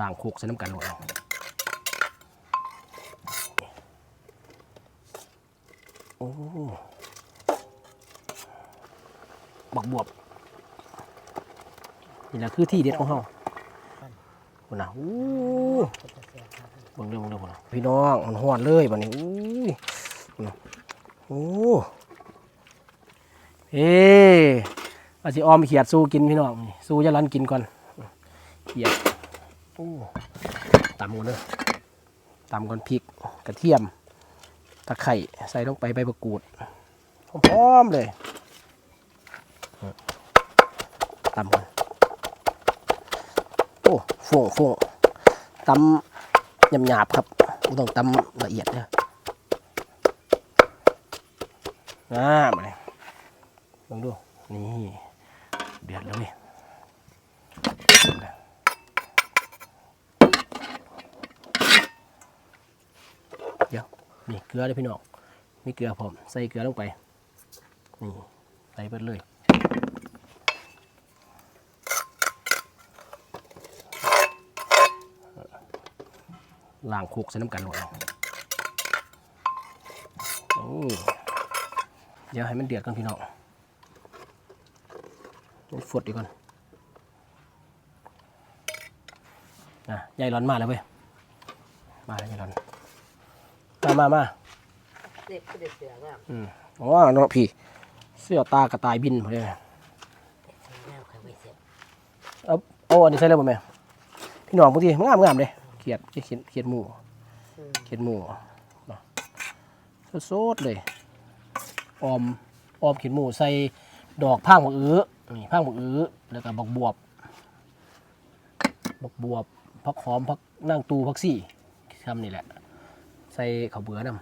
ล้างโคกใส่น้ำกันหมดเอาโอ้บักบวบนี่แหละคือที่เด็ดของเฮาคุณนะอู้เบิ่งเรื่องเบิ่งเรื่องพุ่นน่ะพี่น้องมันหอนเลยบัดนี้อู้ยพุ่นะโอ้เฮ้อาสิออมเขียดสู้กินพี่น้องสู้ยะลันกินก่อนเขียด ตำก่อนเด้อตำก่อนพริกกระเทียม ตะไคร่ใส่ลงไปใบมะกรูดพร้อมเลยตำก่อนโอ้โฟ่งฟงตำหยาบๆครับบ่ต้องตำละเอียดเด้ออ่ามาเลยลองดูนี่เดือดแล้วเว้ยเดี๋ยว นี่เกลือเลยพี่น้องมีเกลือผมใส่เกลือลงไปนี่ใส่เบิดเลยล้างโคกใส่น้ำกันหมดเอาโอ้เดี๋ยวให้มันเดือดก่อนพี่น้องมันฟดดีก่อนนะยายร้อนมาแล้วเว้ย มาแล้วยายร้อน มามามาเด็กก็เด็กเสือแล้วอืมอ๋อเนาะพี่ เสื้อตากระต่ายบินพอดีแม่ใครไม่เสร็จเอาเอาอันนี้ใส่เลยบ่แม่พี่น้องบางทีมันงามงามเลยเขียดเขียดเขียดหมูเขียดหมูเนาะสดๆเลยออมออมเขียดหมูใส่ดอกพ่างบักอื้อนี่พ่างบักอื้อแล้วก็บักบวบบักบวบพักหอมพักนั่งตูพักซี่ทำนี่แหละ ใส่ข้าวเบื่อนำ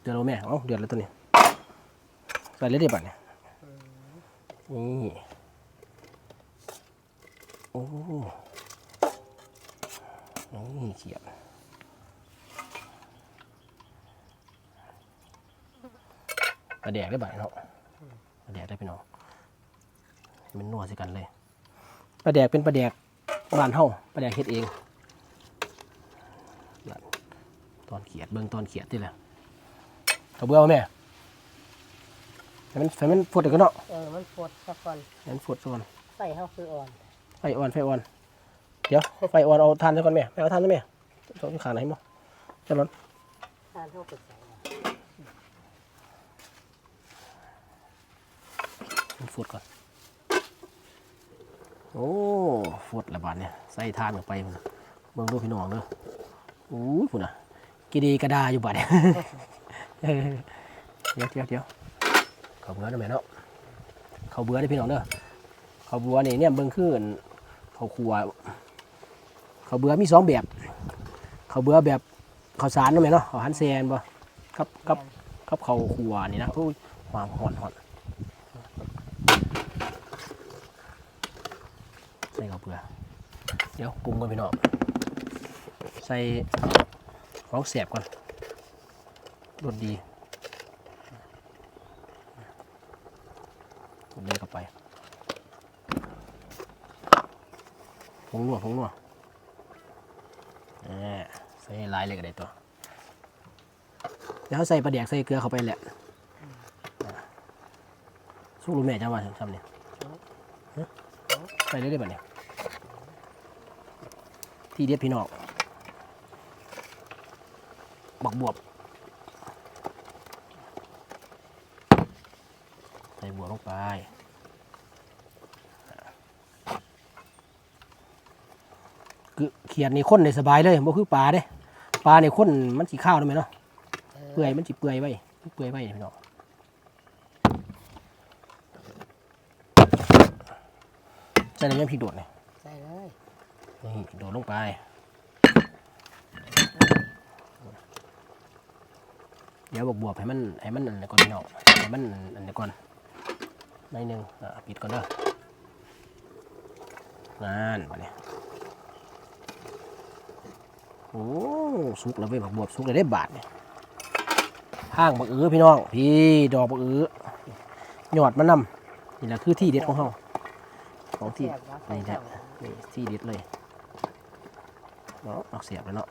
เดือดแล้วแม่เอ้าเดือดแล้วตัวนี้ใส่เลยเดี๋ยวบัดเนี่ยนี่โอ้นี่เขียบปลาแดกได้บ่ายเนาะปลาแดกได้พี่น้องให้มันนัวสิกันเลยปลาแดกเป็นปลาแดก บ้านเฮาปลาแดกเฮ็ดเองนั่นตอนเขียดเบิ่งตอนเขียดที่แหละเขาเบื่อบ่แม่ให้มันให้มันฟดอีกเนาะเออมันปวดสักก่อนให้มันฟดซะก่อนใส่เข้าคืออ่อนไฟอ่อนไฟอ่อนเดี๋ยวไฟอ่อนเอาทานซะก่อนแม่แม่เอาทานซะแม่ต้องขาไหนมั้งจะร้อนทานเข้าไปใส่มันฟดก่อน โอ้ฟดละบาดเนี่ยใส่ทานออกไปมันน่ะเบิ่งดูพี่น้องเด้ออู้ยพุ่นน่ะกีดีกระดาอยู่บาดเนี่ยเดี๋ยวเดี๋ยวเดี๋ยวเขาเบื่อนะแม่เนาะเขาเบื่อได้พี่น้องเด้อเขาเบื่อนี่เนี่ยเบิ่งขึ้นเขาครัวเขาเบื่อมีสองแบบ เขาเบื่อแบบข้าวสารนะแม่เนาะข้าหันแซนบ่ครับครับครับเขาครัวนี่นะโอ้ยหอมหอนหอนใส่ข้าว เบื่อเดี๋ยวปรุงก่อนพี่น้องใส่ของแสบก่อนรสดีรสดีเข้าไปผงนัวผงนัวอ่าใส่ลายเลยก็ได้ตัว เดี๋ยวใส่ปลาแดกใส่เกลือเข้าไปแหละสู้รู้แม่จะว่าทำเนี่ยใส่ได้ได้ปะเนี่ย ที่เด็ดพี่น้องบักบวบ ใส่บวบลงไปคือเขียดนี่ข้นในสบายเลยบ่คือปลาเด้ปลาเนี่ยข้นมันสีข้าวได้ไหมเนาะเปื่อยมันสีเปื่อยไว้เปื่อยไว้เนี่ยพี่น้องใส่น้ำยำพริกโดดเนี่ยใส่เลยนี่พริก โดดลงไปเดี๋ยวบวบบวบให้มันให้มันอันนี้ก่อนพี่น้องให้มันอันนี้ก่อนหน่หนึงอะปิดก่อนเด้อนั่นมาเนี่ยโอ้สุกแล้วเว้ยบักบวบสุกเลยได้บาทเนี่ยห้างบักอื้อพี่น้อง พี่ดอกบักอื้อยอดมันนำนี่แหละคือที่เด็ดของเขาของที่นี่แหละนี่ที่ดิดเลย เนาะเอาเสียบเลยเนาะ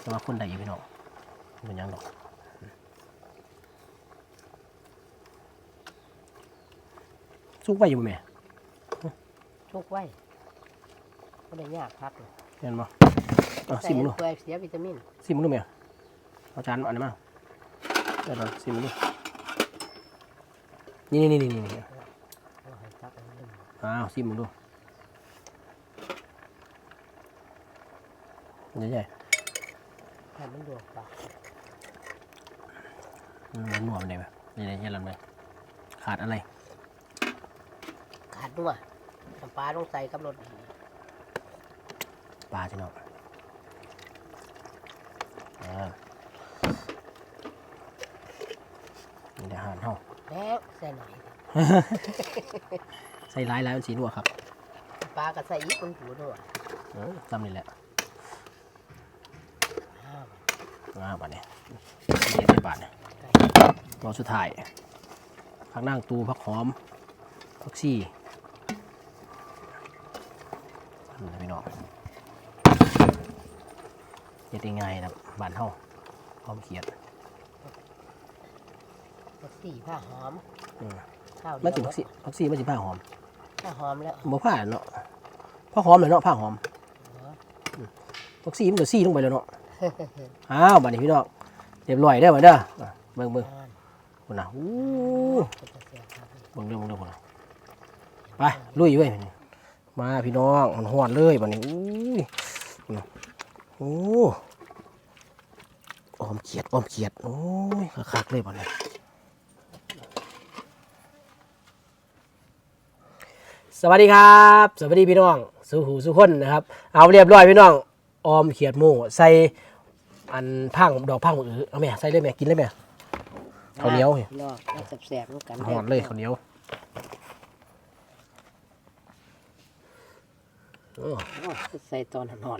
แต่ว่าคนใดอยู่พี่น้องเป็นหยังดอกสุกไปอยู่บ่แม่ชุกไว้ก็ได้ยากพักเลยเห็นบ่เอาใส่สิมงดูเปลือยเสียวิตามินสิมงดูแม่เอาจานอันนี้มาเดี๋ยวเราสิมงดู นี่นี่นี่นี่นี่เอาให้จับอันนี้อ้าวสิมงดูใหญ่ให้มันดวกปากๆมันหนวมเลยไหมนี่นี่ยันลำเลยขาดอะไร ขาดนัวน้ำปลาต้องใส่กับรสดีปลาจีน้องอ่านี่อาหารเฮา แล้วใส่หน่อยใส่ร้ายร้ายมันสีนัวครับปลาก็ใส่อีกคนหูด้วยเออจำนี่แหละอ้าวอ่าบาทเนี่ยเจ็ดสิบบาทเนี่ยไก่ตัวสุดท้ายผักนั่งตูผักหอมผักชีนี่นะพี่น้องเฮ็ดยังไงนะบ้านเฮาหอมเขียด ผักสีผ้าหอมอืมข้าวมันเดีสิยวผักชีผักชีมันสิผ้าหอมผ้าหอมแล้วบ่ผ้าเนาะผ้าหอมเลยเนาะผ้าหอมเหรอผักชีมันก็ซี่ลงไปแล้วเนาะอ้าวบัดนี้พี่น้องเรียบร้อยเด้อบัดเด้ออะเบิ่งเบิ่งอ่านพุ่นน่ะอู้ก็จะเสียครับเบิ่งเด้อเบิ่งเด้อพุ่นน่ะไปลุยเว้ยมาพี่น้องมันฮ้อนเลยบัดนี้อู้ยพุ่นน่ะโอ้ออมเขียดออมเขียดโอ้ยคักๆเลยบัดนี้ สวัสดีครับ สวัสดีพี่น้องสู่หูสู่คนนะครับ เอาเรียบร้อยพี่น้องออมเขียดหมูใส่อันพังดอกพังอือเอาแม่ใส่เลยแม่กินเลยแม่ข้าวเหนียวเฮ้ยนอกแล้วแสบๆด้วยกันหอดเลยข้าวเหนียวโอ้โอ้ใส่ตอนหอด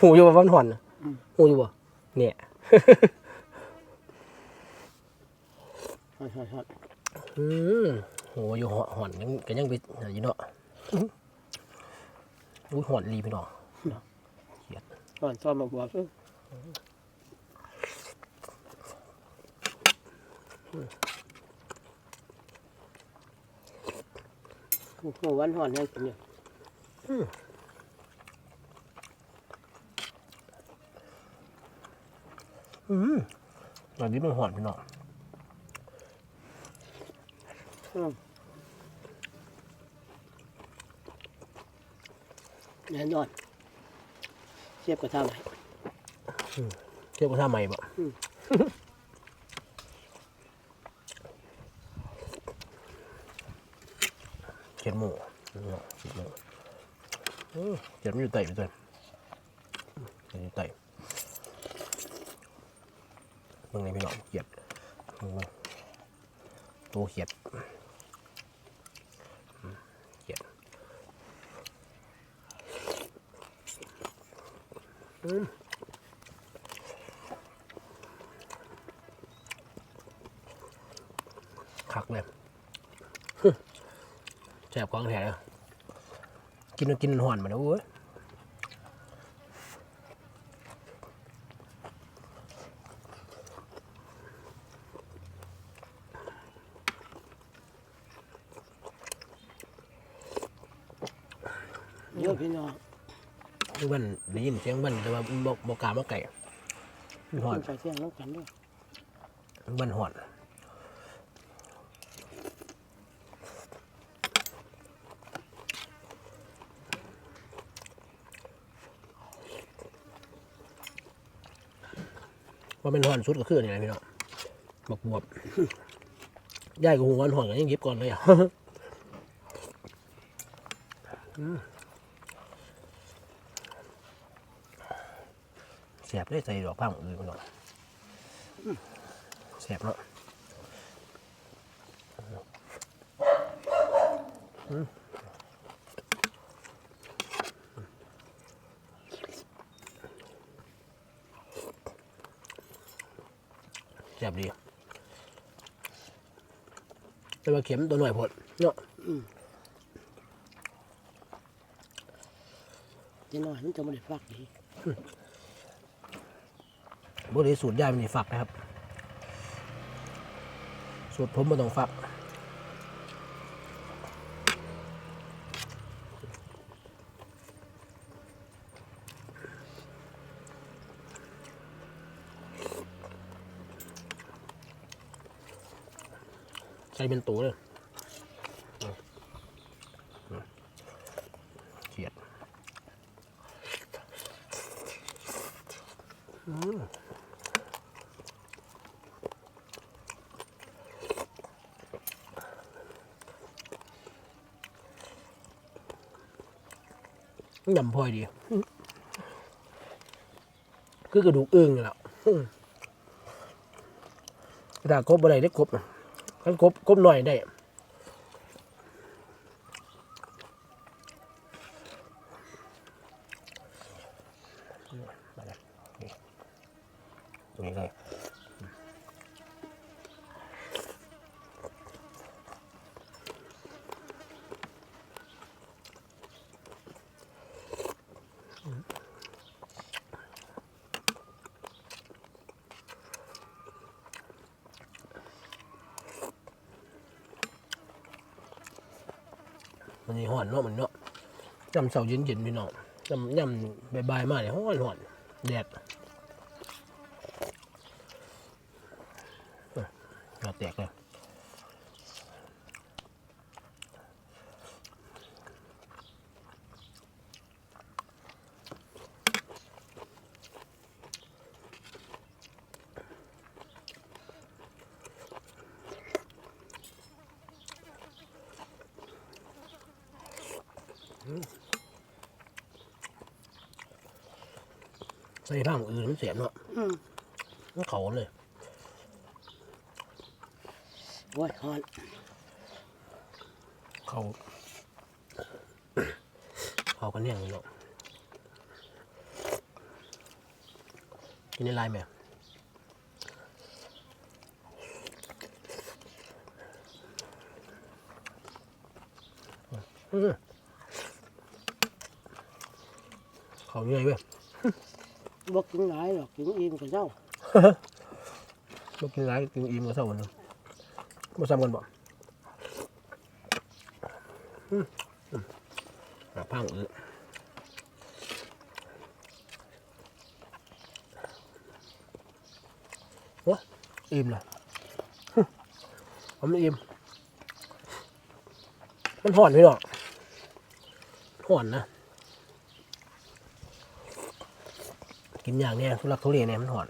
หูอยู่บ่ว่ามันหอนน่ะหูอยู่บ่เนี่ยหอดหอดหอดอืม โหอยู่หอนหอนยังก็ยังไปอยู่เนาะอุ้ยหอนรีพี่น้องหอดซ้อมมาบวกโอ้โหวันหอนยังกินอยู่อืมตอนนี้มันหอนพี่น้อง แน่นอนเทียบกับท่าใหม่เทียบกับท่าใหม่บ่เขียนหมูเขียนหมูเขียดมันอยู่ไต่ไปเลยเขียดอยู่ไต่เบิ่งนี่พี่น้องเขียดเบิ่งเบิ่งตัวเขียดอืมเขียดอืม คักเลยแซ่บของแท้เลยกินกินหอนมาแล้วเว้ย嗯เยอะพี่น้อง ทุกวันได้ยินเสียงมันแต่ว่าบอกบอกกล้ามาไก่มันหอนใส่เสียงน้องกันด้วยมันหอนว่าเป็นหอนสุดก็คือนี่แหละพี่น้องบอกบวบย่ายกับหูวันหอนกันยังหยิบก่อนเลยอะอืมเสียบได้ใส่ดอกพังอื่นไปหน่อยเสียบเนาะอืมซ่บดีแต่ว่าเข็มตัวหน่อยพดเนาะจะหน้อยมันจะไม่ได้ฟักดี บริสูตรย่ายมันนี่ฝักนะครับ สูตรผมมันต้องฝักใส่เป็นตัวเลย ยำพลอยดี คือกระดูกอึ่งแล้วถ้ากบอะไรได้กบคันกบกบหน่อยได้ตรงนี้เลย มันนี่ห่อนเนาะมันเนาะยำเสาเย็นเย็นๆพี่น้องยำยำบ่ายมาเนี่ยห่อนห่อนแดดเอ้าแตกเลย ใส่ผ้าหมืออื่นมันเสียบเนาะอืมมันเขาเลย โอ้ยฮอน เขาเขากันเนี่ยงเนาะกินในไลน์ไหมอืม เขาใหญ่เว้ยบอกกินหลายหรอกกินอิ่มกับเจ้าบ่กินหลายกินอิ่มก็เท่ากันเนาะบ่ซ้ำกันบ่อืมอืมหาพังเออโอ้อิ่มเลยผมอิ่มมันห่อนพี่น้องห่อนนะ กินอย่างเนี้ยทุลักทุเลเนี่ยมันห่อน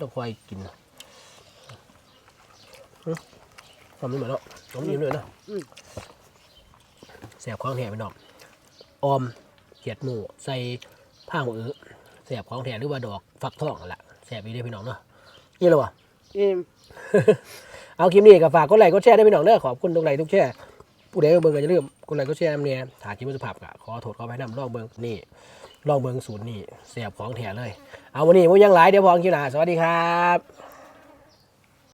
ต้องคอยกินทำนี่เหมือนเนาะผมยิ้มเลยนะอืมแสบของแถมไปนอกออมเขียดหมูใส่ผ้าหมูอื้อแสบของแถมหรือว่าดอกฟักทองนั่นแหละแสบอีได้พี่น้องเนาะนี่เลยวะอิ่มเอาคลิปนี้ก็ฝากกดไลค์กดแชร์ด้วยพี่น้องเด้อขอบคุณทุกไลค์ทุกแชร์ผู้ใดเบิ่งก็อย่าลืมกดไลค์กดแชร์นำเนี่ยถ่ายคลิปสุภาพก็ขอโทษขอไปนำลองเบิ่งนี่ ลองเบิงศูนย์นี่เสียบของแถเลย เอาวันนี้ผมยังหลายเดี๋ยวพองคิวหนาสวัสดีครับ